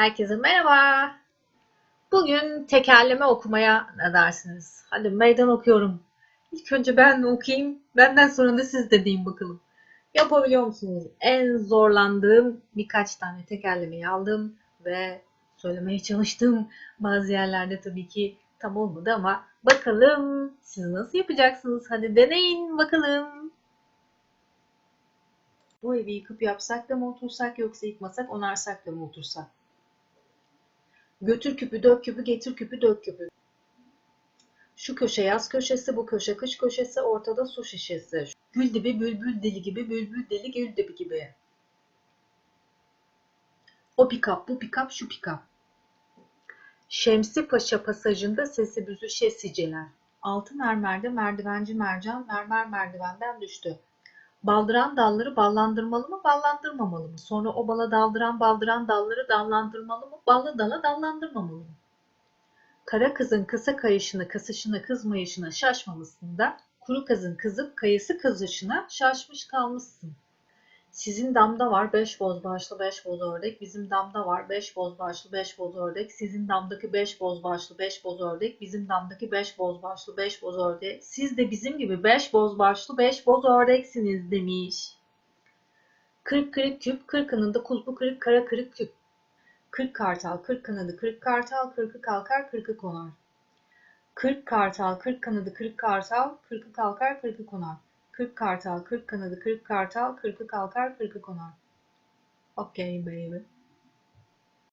Herkese merhaba. Bugün tekerleme okumaya ne dersiniz? Hadi meydan okuyorum. İlk önce ben okuyayım. Benden sonra da siz de deyin bakalım. Yapabiliyor musunuz? En zorlandığım birkaç tane tekerlemeyi aldım ve söylemeye çalıştım. Bazı yerlerde tabii ki tam olmadı ama bakalım siz nasıl yapacaksınız? Hadi deneyin bakalım. Bu evi yıkıp yapsak da mı otursak yoksa yıkmasak onarsak da mı otursak? Götür küpü dök küpü getir küpü dök küpü. Şu köşe yaz köşesi bu köşe kış köşesi ortada su şişesi. Gül dibi bülbül dili gibi bülbül deli gül dibi gibi. O pikap bu pikap şu pikap. Şemsi Paşa pasajında sesi büzüşesiceler. Altı mermerde merdivenci mercan mermer merdivenden düştü. Baldıran dalları ballandırmalı mı, ballandırmamalı mı? Sonra o bala daldıran baldıran dalları dallandırmalı mı, ballı dala dallandırmamalı mı? Kara kızın kısa kayışına, kısışına, kızmayışına şaşmamasında, kuru kızın kızıp kayısı kızışına şaşmış kalmışsın. Sizin damda var beş boz başlı beş boz ördek, bizim damda var beş boz başlı beş boz ördek, sizin damdaki beş boz başlı beş boz ördek, bizim damdaki beş boz başlı beş boz ördek, siz de bizim gibi beş boz başlı beş boz ördeksiniz demiş. Kırk kırık küp, kırkının kulpu kırık kara kırık küp. Kırk kartal, kırk kanadı, kırk kartal, kırkı kalkar, kırkı konar. Kırk kartal, kırk kanadı, kırk kartal, kırkı kalkar, kırkı konar. Kırk kartal, kırk kanadı, kırk kartal, kırkı kalkar, kırkı konar. Okay baby.